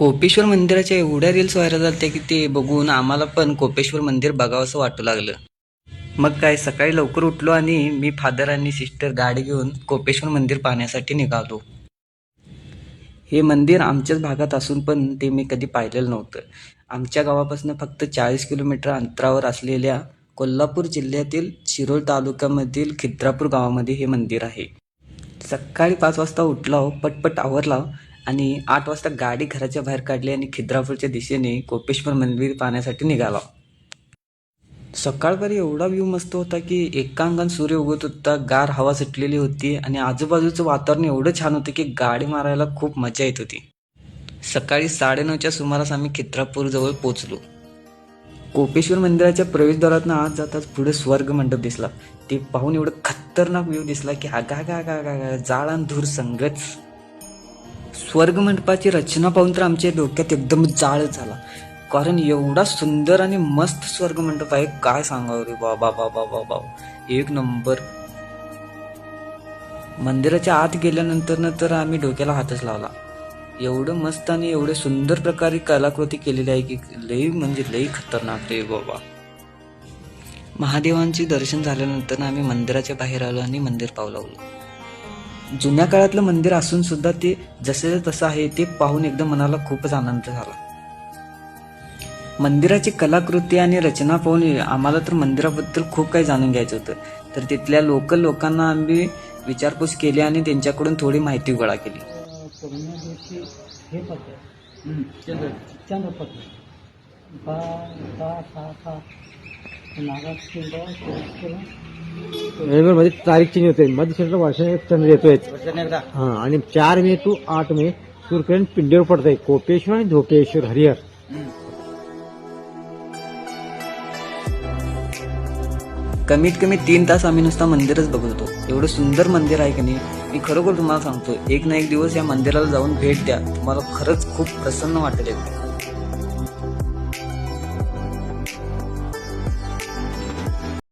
कोपेश्वर मंदिराच्या एवढ्या reels viral झाल्या की ते बघून आम्हाला पण कोपेश्वर मंदिर बघावंसं वाटू लागलं. मग काय सकाळी लवकर उठलो आणि मी फादर आणि सिस्टर गाडी घेऊन कोपेश्वर मंदिर पाहण्यासाठी निघालो. हे मंदिर आमच्याच भागात असून पण ते मी कधी पाहिलेलं नव्हतं. आमच्या गावापासून फक्त चाळीस किलोमीटर अंतरावर असलेल्या कोल्हापूर जिल्ह्यातील शिरोळ तालुक्यामधील खिद्रापूर गावामध्ये हे मंदिर आहे. सकाळी पाच वाजता उठलाव पटपट आवरलाव आणि आठ वाजता गाडी घराच्या बाहेर काढली आणि खिद्रापूरच्या दिशेने कोपेश्वर मंदिर पाहण्यासाठी निघाला. सकाळपर्यंत एवढा व्ह्यू मस्त होता की एकांगण सूर्य उगत होता गार हवा सुटलेली होती आणि आजूबाजूचं वातावरण एवढं छान होतं की गाडी मारायला खूप मजा येत होती. सकाळी साडेनऊच्या सुमारास आम्ही खिद्रापूरजवळ पोचलो कोपेश्वर मंदिराच्या प्रवेशद्वारातनं आत जाताच पुढे स्वर्ग मंडप दिसला. ते पाहून एवढं खतरनाक व्ह्यू दिसला की आगा गा गा गा गा गा जाळ आणि धूर संगच स्वर्ग मंडपाची रचना पाहून तर आमच्या डोक्यात एकदम जाळ झाला. कारण एवढा सुंदर आणि मस्त स्वर्ग मंडप आहे काय सांगावं रे बाबा बाबा बाबा. एक नंबर. मंदिराच्या आत गेल्यानंतर तर आम्ही डोक्याला हातच लावला. एवढं मस्त आणि एवढे सुंदर प्रकारे कलाकृती केलेली आहे की लई म्हणजे लई खतरनाक रे बाबा. महादेवांचे दर्शन झाल्यानंतर आम्ही मंदिराच्या बाहेर आलो आणि मंदिर पावलावलं जुन्या काळातलं मंदिर असून सुद्धा ते जसं तसं आहे ते पाहून एकदम मनाला खूपच आनंद झाला. मंदिराची कलाकृती आणि रचना पाहून आम्हाला तर मंदिराबद्दल खूप काही जाणून घ्यायचं होतं. तर तिथल्या लोकल लोकांना आम्ही विचारपूस केली आणि त्यांच्याकडून थोडी माहिती गोळा केली. हे चंद्रपत्र नोव्हेंबरमध्ये तारीख चेंज होते. मध्य क्षेत्र वर्षाने चंद्र येतोय हा आणि चार मे टू आठ मे सूर्यकिरण पिंडीवर पडत आहे कोपेश्वर आणि धोपेश्वर हरिहर. कमीत कमी तीन तास आम्ही नुसता मंदिरच बघत होतो. एवढं सुंदर मंदिर आहे की नाही मी खरोखर तुम्हाला सांगतो एक ना एक दिवस या मंदिराला जाऊन भेट द्या. तुम्हाला खरंच खूप प्रसन्न वाटेल.